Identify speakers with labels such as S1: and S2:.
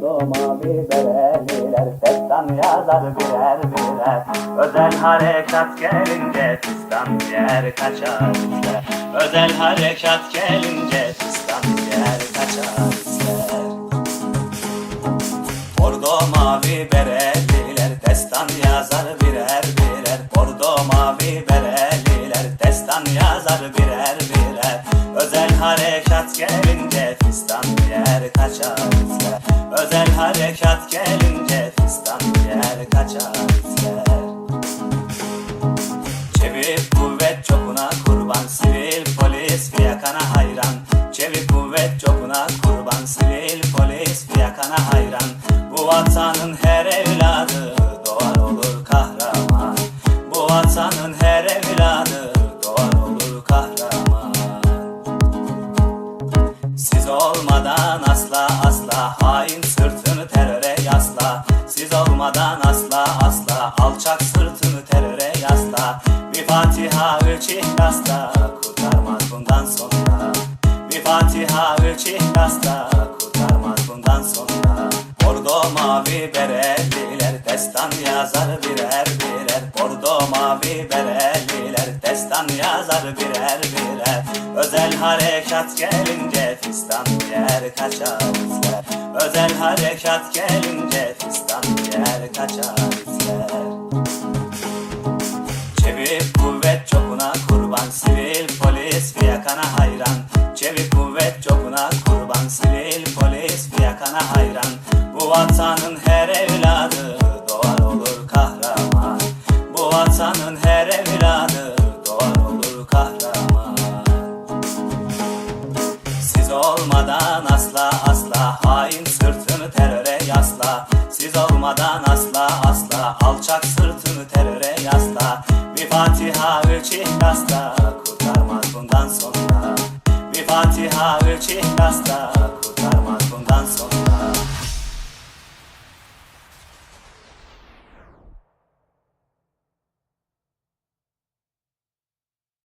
S1: Bordo mavi bereliler Destan yazar birer birer. Özel harekat gelince Fistan yer kaçar ister. Özel harekat gelince Fistan yer kaçar ister. Mavi bereliler Destan yazar birer birer. Bordo mavi bereliler Destan yazar birer birer. Özel harekat gelince gelince Fistan yer kaçar ister. Çevik kuvvet çokuna kurban Sivil polis fiyakana hayran. Çevik kuvvet çokuna kurban Sivil polis fiyakana hayran. Bu vatanın her evladı Doğar olur kahraman. Bu vatanın her evladı Doğar olur kahraman. Siz olmadan asla asla hain sırtını teröre yasla. Siz olmadan asla asla. Alçak sırtını teröre yasla. Bir Fatiha üç ihlasla kurtarmaz bundan sonra. Bir Fatiha üç ihlasla kurtarmaz bundan sonra. Bordo mavi bereliler destan yazar birer birer. Bordo mavi bereliler destan yazar birer birer. Özel harekat gelince fistan yer kaçar izler Özel harekat gelince fistan yer kaçar izler Çevik kuvvet çokuna kurban Sivil polis fiyakana hayran. Çevik kuvvet çokuna kurban Sivil polis fiyakana hayran. Bu vatanın her evladı Doğar olur kahraman. Bu vatanın her evladı Doğar olur kahraman. Siz olmadan asla hain sırtını teröre yasla. Siz olmadan asla asla. Alçak sırtını teröre yasla. Bir Fatiha üç ihlasla kurtarmaz bundan sonra. Bir Fatiha üç ihlasla